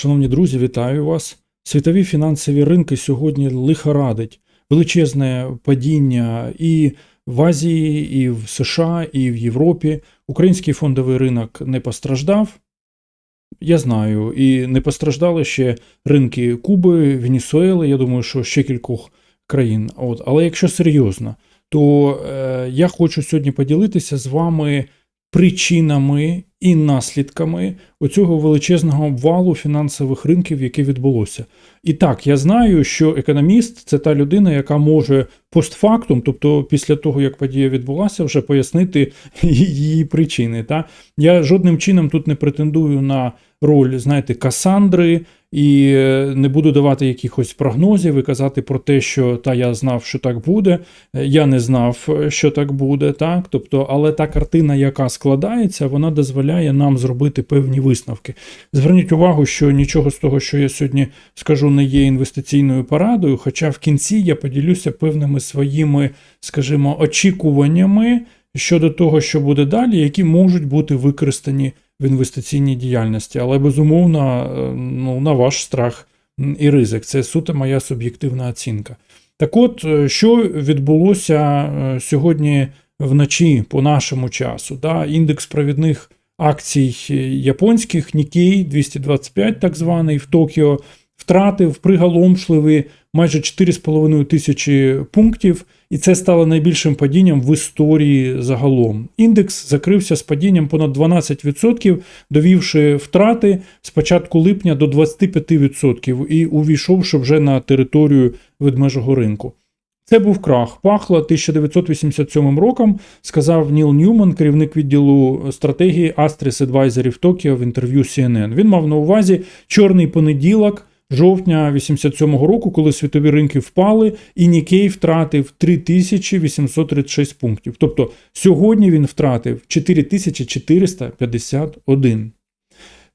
Шановні друзі, вітаю вас. Світові фінансові ринки сьогодні лихорадить. Величезне падіння і в Азії, і в США, і в Європі. Український фондовий ринок не постраждав. Я знаю, і не постраждали ще ринки Куби, Венесуели, я думаю, що ще кількох країн. От. Але якщо серйозно, то е, я хочу сьогодні поділитися з вами причинами і наслідками оцього величезного обвалу фінансових ринків, яке відбулося. І так, я знаю, що економіст це та людина, яка може постфактум, тобто після того, як подія відбулася, вже пояснити її причини. Та? Я жодним чином тут не претендую на роль, знаєте, Касандри. І е, не буду давати якихось прогнозів і казати про те, що та я знав, що так буде. Я не знав, е, що так буде, так. Тобто, але та картина, яка складається, вона дозволяє нам зробити певні висновки. Зверніть увагу, що нічого з того, що я сьогодні скажу, не є інвестиційною порадою. Хоча в кінці я поділюся певними своїми, скажімо, очікуваннями щодо того, що буде далі, які можуть бути використані в інвестиційній діяльності, але безумовно, е, ну, на ваш страх і ризик. Це суто моя суб'єктивна оцінка. Так от, е, що відбулося е, сьогодні вночі по нашому часу? Да? Індекс провідних акцій японських Nikkei 225, так званий, в Токіо, втратив приголомшливі майже 4,5 тисячі пунктів, і це стало найбільшим падінням в історії загалом. Індекс закрився з падінням понад 12%, довівши втрати з початку липня до 25% і увійшовши вже на територію ведмежого ринку. Це був крах. Пахло 1987 роком, сказав Ніл Ньюман, керівник відділу стратегії Astres Advisory в Токіо в інтерв'ю CNN. Він мав на увазі чорний понеділок жовтня 87-го року, коли світові ринки впали, і Нікей втратив 3836 пунктів. Тобто сьогодні він втратив 4451.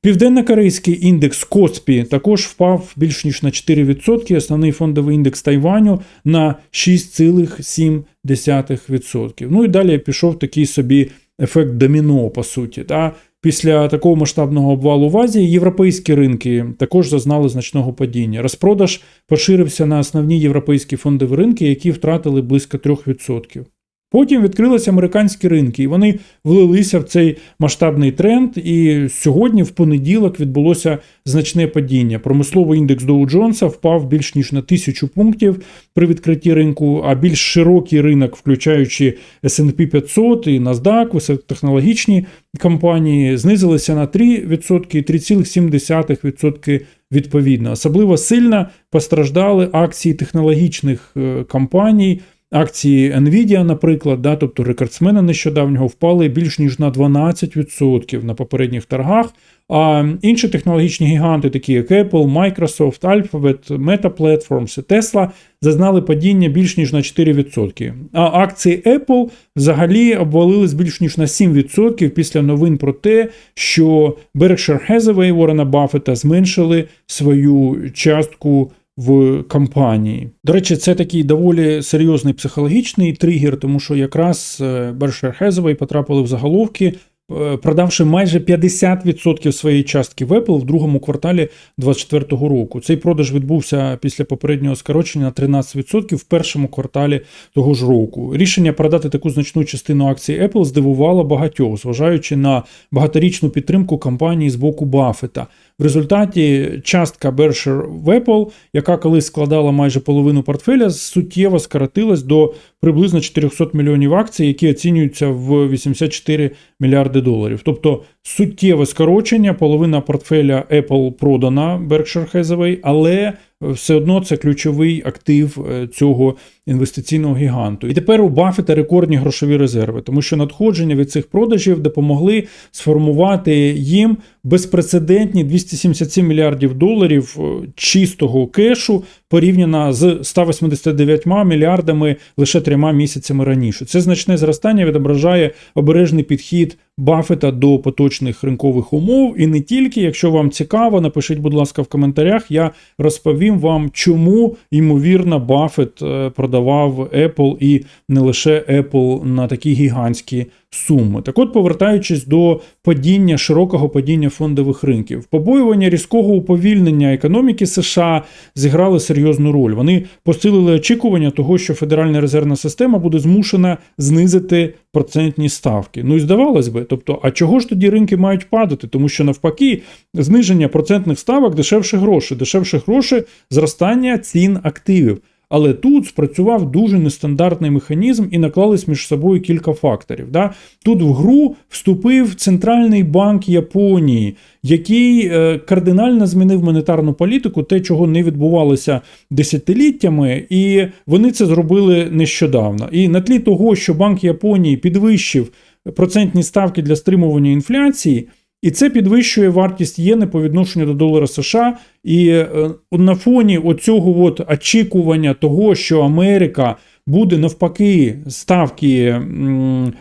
Південно-корейський індекс Коспі також впав більш ніж на 4%, основний фондовий індекс Тайваню на 6,7%. Ну і далі пішов такий собі ефект доміно, по суті. Та? Після такого масштабного обвалу в Азії європейські ринки також зазнали значного падіння. Розпродаж поширився на основні європейські фондові ринки, які втратили близько 3%. Потім відкрилися американські ринки, і вони влилися в цей масштабний тренд. І сьогодні, в понеділок, відбулося значне падіння. Промисловий індекс Доу Джонса впав більш ніж на тисячу пунктів при відкритті ринку, а більш широкий ринок, включаючи S&P 500 і NASDAQ, високотехнологічні компанії, знизилися на 3% і 3,7% відповідно. Особливо сильно постраждали акції технологічних е, компаній. Акції Nvidia, наприклад, да, тобто рекордсмени нещодавнього впали більш ніж на 12% на попередніх торгах. А інші технологічні гіганти, такі як Apple, Microsoft, Alphabet, Meta Platforms і Tesla, зазнали падіння більш ніж на 4%. А акції Apple взагалі обвалились більш ніж на 7% після новин про те, що Berkshire Hathaway Ворена Баффета зменшили свою частку в компанії. До речі, це такий доволі серйозний психологічний тригер, тому що якраз Бершер Хезовий потрапили в заголовки. Е, Продавши майже 50% своєї частки в Apple в другому кварталі 2024 року. Цей продаж відбувся після попереднього скорочення на 13% в першому кварталі того ж року. Рішення продати таку значну частину акцій Apple здивувало багатьох, зважаючи на багаторічну підтримку компанії з боку Баффета. В результаті частка Berkshire в Apple, яка колись складала майже половину портфеля, суттєво скоротилась до приблизно 400 мільйонів акцій, які оцінюються в 84 мільярди доларів. Тобто суттєве скорочення, половина портфеля Apple продана Berkshire Hathaway, але все одно це ключовий актив е, цього інвестиційного гіганту. І тепер у Баффета рекордні грошові резерви, тому що надходження від цих продажів допомогли сформувати їм безпрецедентні 277 мільярдів доларів е, чистого кешу порівняно з 189 мільярдами лише трьома місяцями раніше. Це значне зростання відображає обережний підхід Баффета до поточних ринкових умов. І не тільки, якщо вам цікаво, напишіть, будь ласка, в коментарях. Я розповім вам, чому ймовірно Баффет е, продавав Apple і не лише Apple на такі гігантські суми. Так от, повертаючись до падіння широкого падіння фондових ринків, побоювання різкого уповільнення економіки США зіграли серйозну роль. Вони посилили очікування того, що Федеральна резервна система буде змушена знизити процентні ставки. Ну і здавалось би, тобто, а чого ж тоді ринки мають падати? Тому що навпаки, зниження процентних ставок дешевше гроші, дешевше гроші, зростання цін активів. Але тут спрацював дуже нестандартний механізм і наклались між собою кілька факторів. Да? Тут в гру вступив Центральний банк Японії, який е, кардинально змінив монетарну політику, те, чого не відбувалося десятиліттями, і вони це зробили нещодавно. І на тлі того, що Банк Японії підвищив процентні ставки для стримування інфляції. І це підвищує вартість єни по відношенню до долара США. І е, на фоні оцього от очікування того, що Америка буде навпаки ставки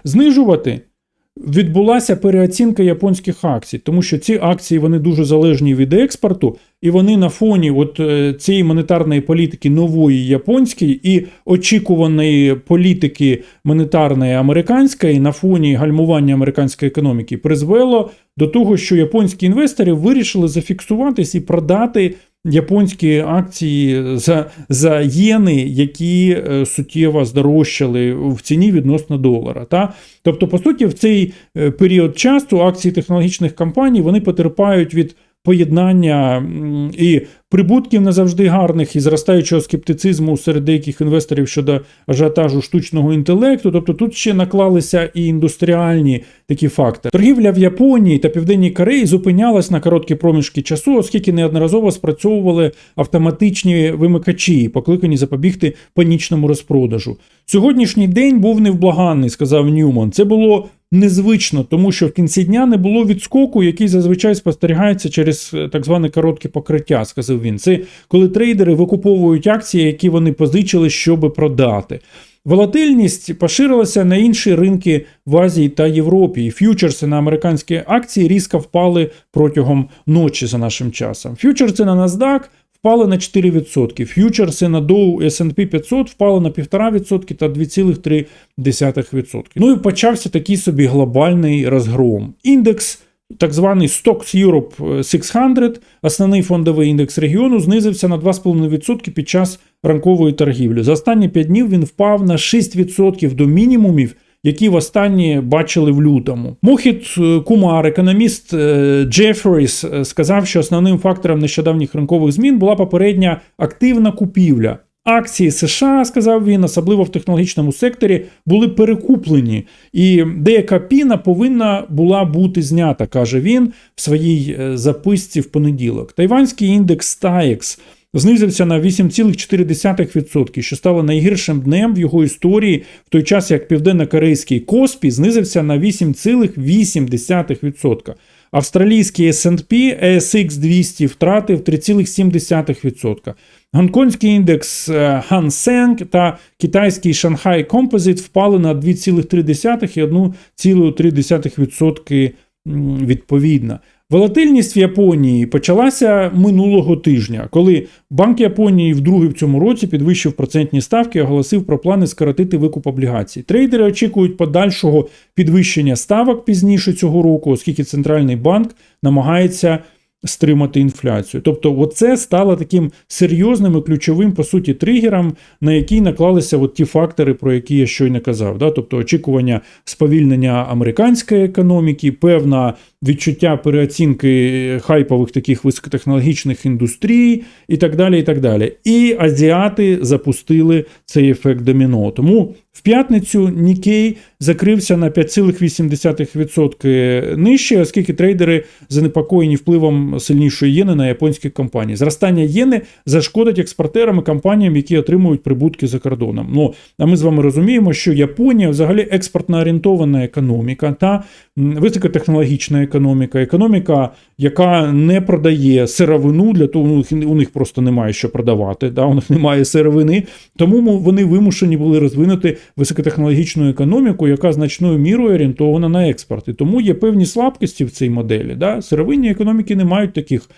знижувати, відбулася переоцінка японських акцій, тому що ці акції вони дуже залежні від експорту, і вони на фоні от е, цієї монетарної політики нової японської і очікуваної політики монетарної американської на фоні гальмування американської економіки призвело до того, що японські інвестори вирішили зафіксуватись і продати. Японські акції за за єни, які е, суттєво здорожчали в ціні відносно долара. Та? Тобто, по суті, в цей е, період часу акції технологічних компаній вони потерпають від поєднання і прибутків не завжди гарних, і зростаючого скептицизму серед деяких інвесторів щодо ажіотажу штучного інтелекту. Тобто тут ще наклалися і індустріальні такі факти. Торгівля в Японії та Південній Кореї зупинялась на короткі проміжки часу, оскільки неодноразово спрацьовували автоматичні вимикачі, покликані запобігти панічному розпродажу. Сьогоднішній день був невблаганний, сказав Ньюман. Це було незвично, тому що в кінці дня не було відскоку, який зазвичай спостерігається через е, так зване коротке покриття, сказав він. Це коли трейдери викуповують акції, які вони позичили, щоб продати. Волатильність поширилася на інші ринки в Азії та Європі. Ф'ючерси на американські акції різко впали протягом ночі за нашим часом. Ф'ючерси на NASDAQ впали на 4%. Ф'ючерси на Dow S&P 500 впали на 1,5% та 2,3%. Ну і почався такий собі глобальний розгром. Індекс. Так званий Stocks Europe 600, основний фондовий індекс регіону, знизився на 2,5% під час ранкової торгівлі. За останні 5 днів він впав на 6% до мінімумів, які в останні бачили в лютому. Мохіт е, Кумар, економіст е, Джеферіс, е, сказав, що основним фактором нещодавніх ринкових змін була попередня активна купівля. Акції США, сказав він, особливо в технологічному секторі, були перекуплені, і деяка піна повинна була бути знята, каже він в своїй записці в понеділок. Тайванський індекс TAIEX знизився на 8,4%, що стало найгіршим днем в його історії, в той час як південно-корейський Коспі знизився на 8,8%. Австралійський S&P ASX 200 втратив 3,7%. Гонконгський індекс е, Hang Seng та китайський Shanghai Composite впали на 2,3% і 1,3% відповідно. Волатильність в Японії почалася минулого тижня, коли Банк Японії вдруге в цьому році підвищив процентні ставки і оголосив про плани скоротити викуп облігацій. Трейдери очікують подальшого підвищення ставок пізніше цього року, оскільки центральний банк намагається стримати інфляцію. Тобто, оце стало таким серйозним і ключовим, по суті, тригером, на який наклалися от ті фактори, про які я щойно казав. Да? Тобто очікування сповільнення американської економіки, певна відчуття переоцінки хайпових таких високотехнологічних індустрій і так далі. І так далі. І азіати запустили цей ефект доміно. Тому в п'ятницю Нікей закрився на 5,8% нижче, оскільки трейдери занепокоєні впливом сильнішої єни на японські компанії. Зростання єни зашкодить експортерам і компаніям, які отримують прибутки за кордоном. Ну а ми з вами розуміємо, що Японія взагалі експортно орієнтована економіка та високотехнологічна економіка, економіка, яка не продає сировину для того, у них просто немає що продавати. Да, У них немає сировини, тому вони вимушені були розвинути високотехнологічну економіку, яка значною мірою орієнтована на експорт. І тому є певні слабкості в цій моделі. Да? Сировинній економіки немає. Мають таких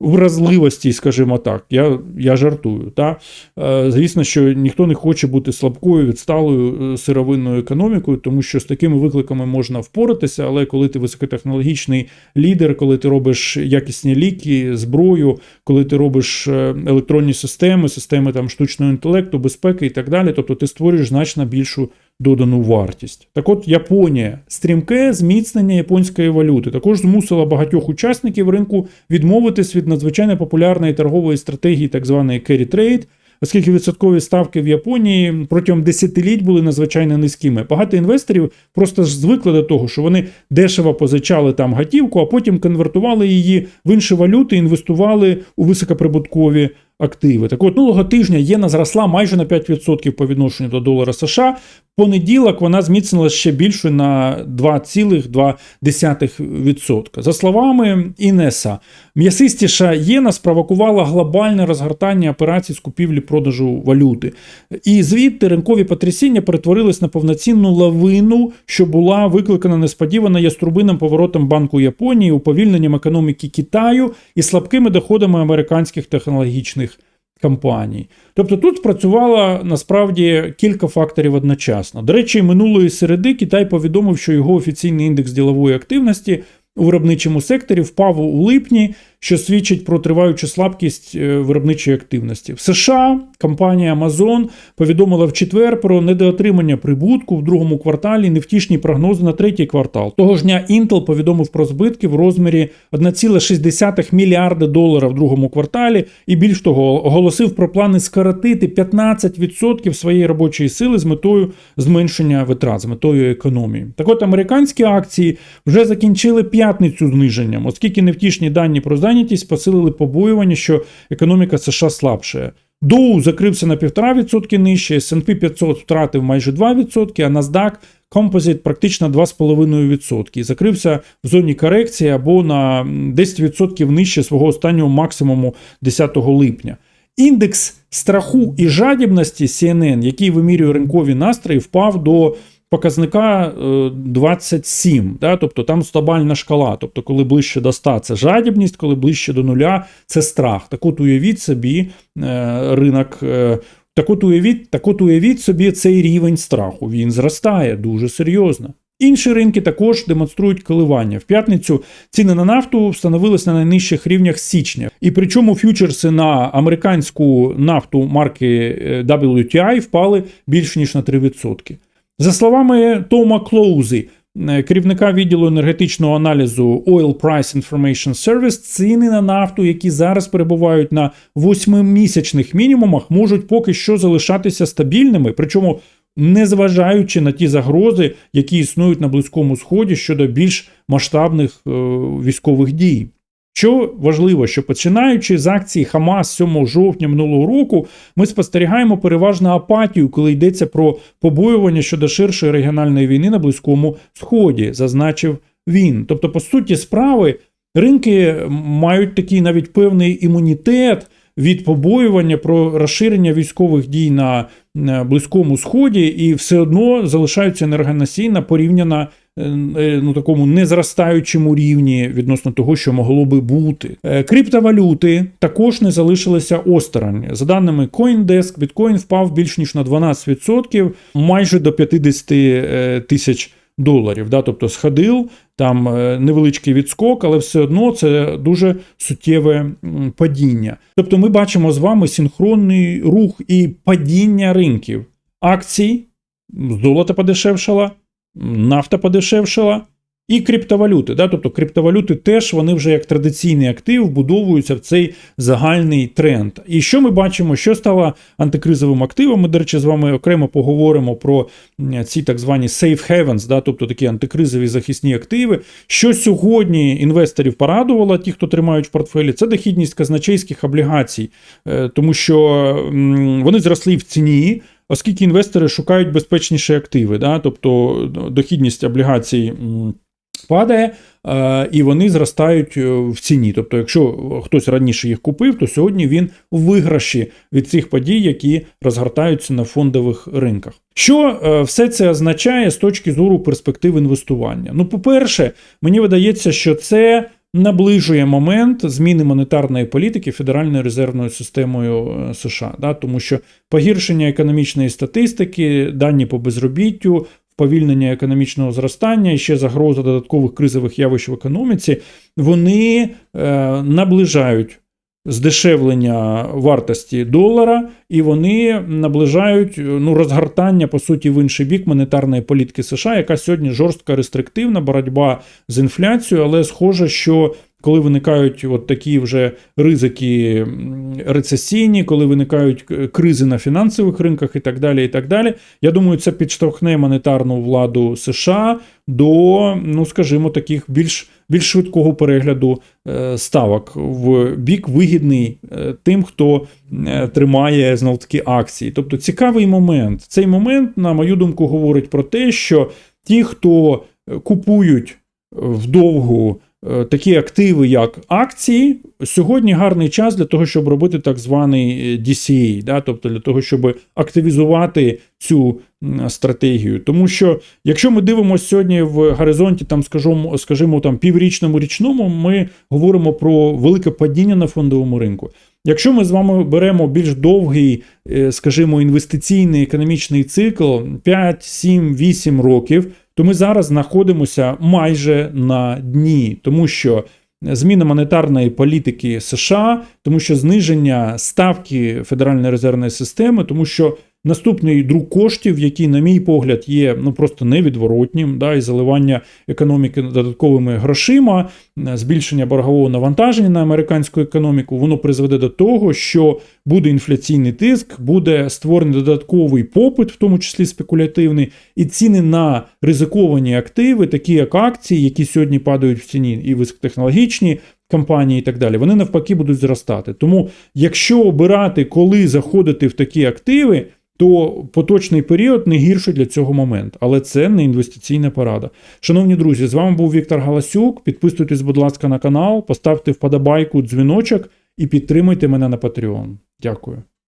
вразливостей, скажімо так. Я я жартую. Та? Е, Звісно, що ніхто не хоче бути слабкою, відсталою е, сировинною економікою, тому що з такими викликами можна впоратися, але коли ти високотехнологічний лідер, коли ти робиш якісні ліки, зброю, коли ти робиш е, електронні системи, системи там штучного інтелекту, безпеки і так далі, тобто ти створюєш значно більшу додану вартість. Так от Японія, стрімке зміцнення японської валюти також змусила багатьох учасників ринку відмовитись від надзвичайно популярної торгової стратегії, так званої carry trade, оскільки відсоткові ставки в Японії протягом десятиліть були надзвичайно низькими. Багато інвесторів просто звикли до того, що вони дешево позичали там готівку, а потім конвертували її в інші валюти, інвестували у високоприбуткові активи. Так от минулого тижня єна зросла майже на 5% по відношенню до долара США. Понеділок вона зміцнилася ще більше на 2,2%. За словами Інеса, м'ясистіша єна спровокувала глобальне розгортання операцій з купівлі-продажу валюти. І звідти ринкові потрясіння перетворились на повноцінну лавину, що була викликана несподівано яструбинним поворотом Банку Японії, уповільненням економіки Китаю і слабкими доходами американських технологічних компаній. Тобто тут спрацювало насправді кілька факторів одночасно. До речі, минулої середи Китай повідомив, що його офіційний індекс ділової активності у виробничому секторі впав у липні, що свідчить про триваючу слабкість е, виробничої активності. В США компанія Amazon повідомила в четвер про недоотримання прибутку в другому кварталі, невтішні прогнози на третій квартал. Того ж дня Intel повідомив про збитки в розмірі 1,6 мільярда доларів в другому кварталі, і більш того, оголосив про плани скоротити 15% своєї робочої сили з метою зменшення витрат, з метою економії. Так от американські акції вже закінчили п'ятницю зниженням, оскільки невтішні дані про зайнятість посилили побоювання, що економіка США слабшає. Доу закрився на 1,5% нижче, S&P 500 втратив майже 2%, а NASDAQ Composite практично 2,5% і закрився в зоні корекції або на 10% нижче свого останнього максимуму 10 липня. Індекс страху і жадібності CNN, який вимірює ринкові настрої, впав до показника 27, да? тобто там стабальна шкала. Тобто, коли ближче до 100 це жадібність, коли ближче до нуля це страх. Так от уявіть собі е, ринок. е, Так от уявіть, так от уявіть собі цей рівень страху. Він зростає дуже серйозно. Інші ринки також демонструють коливання. В п'ятницю ціни на нафту встановились на найнижчих рівнях січня. І причому фьючерси на американську нафту марки е, WTI впали більш ніж на 3%. За словами Тома Клоузі, е, керівника відділу енергетичного аналізу Oil Price Information Service, ціни на нафту, які зараз перебувають на восьмимісячних мінімумах, можуть поки що залишатися стабільними, причому незважаючи на ті загрози, які існують на Близькому Сході щодо більш масштабних е, військових дій. Що важливо, що починаючи з акції Хамас 7 жовтня минулого року, ми спостерігаємо переважно апатію, коли йдеться про побоювання щодо ширшої регіональної війни на Близькому Сході, зазначив він. Тобто, по суті, справи ринки мають такий навіть певний імунітет від побоювання про розширення військових дій на е, Близькому Сході, і все одно залишаються енергоносійна порівняно ну, такому незростаючому рівні відносно того, що могло би бути. Е, Криптовалюти також не залишилися осторонь. За даними CoinDesk, біткоін впав більш ніж на 12%, майже до 50 е, тисяч доларів. Да? Тобто сходив, там е, невеличкий відскок, але все одно це дуже суттєве падіння. Тобто ми бачимо з вами синхронний рух і падіння ринків акцій, золото подешевшало, нафта подешевшала. І криптовалюти, да? тобто криптовалюти теж вони вже як традиційний актив вбудовуються в цей загальний тренд. І що ми бачимо, що стало антикризовим активом? Ми, до речі, з вами окремо поговоримо про ці так звані safe havens, да? тобто такі антикризові захисні активи. Що сьогодні інвесторів порадувало, ті, хто тримають в портфелі, це дохідність казначейських облігацій, Е, тому що вони зросли в ціні. Оскільки інвестори шукають безпечніші активи, да? тобто дохідність облігацій падає, е, і вони зростають е, в ціні. Тобто, якщо хтось раніше їх купив, то сьогодні він у виграші від цих подій, які розгортаються на фондових ринках. Що е, все це означає з точки зору перспектив інвестування? Ну, по-перше, мені видається, що це наближує момент зміни монетарної політики Федеральною резервною системою е, США, да, тому що погіршення економічної статистики, дані по безробіттю, вповільнення економічного зростання і ще загроза додаткових кризових явищ в економіці, вони е, наближають здешевлення вартості долара, і вони наближають ну, розгортання, по суті, в інший бік монетарної політики США, яка сьогодні жорстка рестриктивна, боротьба з інфляцією, але схоже, що коли виникають от такі вже ризики рецесійні, коли виникають кризи на фінансових ринках і так далі, і так далі, я думаю, це підштовхне монетарну владу США до, ну скажімо, таких більш, більш швидкого перегляду е, ставок в бік вигідний е, тим, хто е, тримає знов таки акції. Тобто цікавий момент. Цей момент, на мою думку, говорить про те, що ті, хто купують вдовгу такі активи, як акції, сьогодні гарний час для того, щоб робити так званий е, DCA, да, тобто для того, щоб активізувати цю стратегію. Тому що, якщо ми дивимося сьогодні в горизонті, там, скажімо, скажімо там, піврічному річному, ми говоримо про велике падіння на фондовому ринку. Якщо ми з вами беремо більш довгий, е, скажімо, інвестиційний економічний цикл 5, 7, 8 років, то ми зараз знаходимося майже на дні, тому що зміна монетарної політики США, тому що зниження ставки Федеральної резервної системи, тому що наступний друк коштів, який, на мій погляд, є ну просто невідворотнім, да, і заливання економіки додатковими грошима, е, збільшення боргового навантаження на американську економіку, воно призведе до того, що буде інфляційний тиск, буде створений додатковий попит, в тому числі спекулятивний, і ціни на ризиковані активи, такі як акції, які сьогодні падають в ціні, і високотехнологічні компанії і так далі, вони навпаки будуть зростати. Тому, якщо обирати, коли заходити в такі активи, то поточний період не гірший для цього момент, але це не інвестиційна порада. Шановні друзі, з вами був Віктор Галасюк. Підписуйтесь, будь ласка, на канал, поставте вподобайку, дзвіночок і підтримуйте мене на Patreon. Дякую.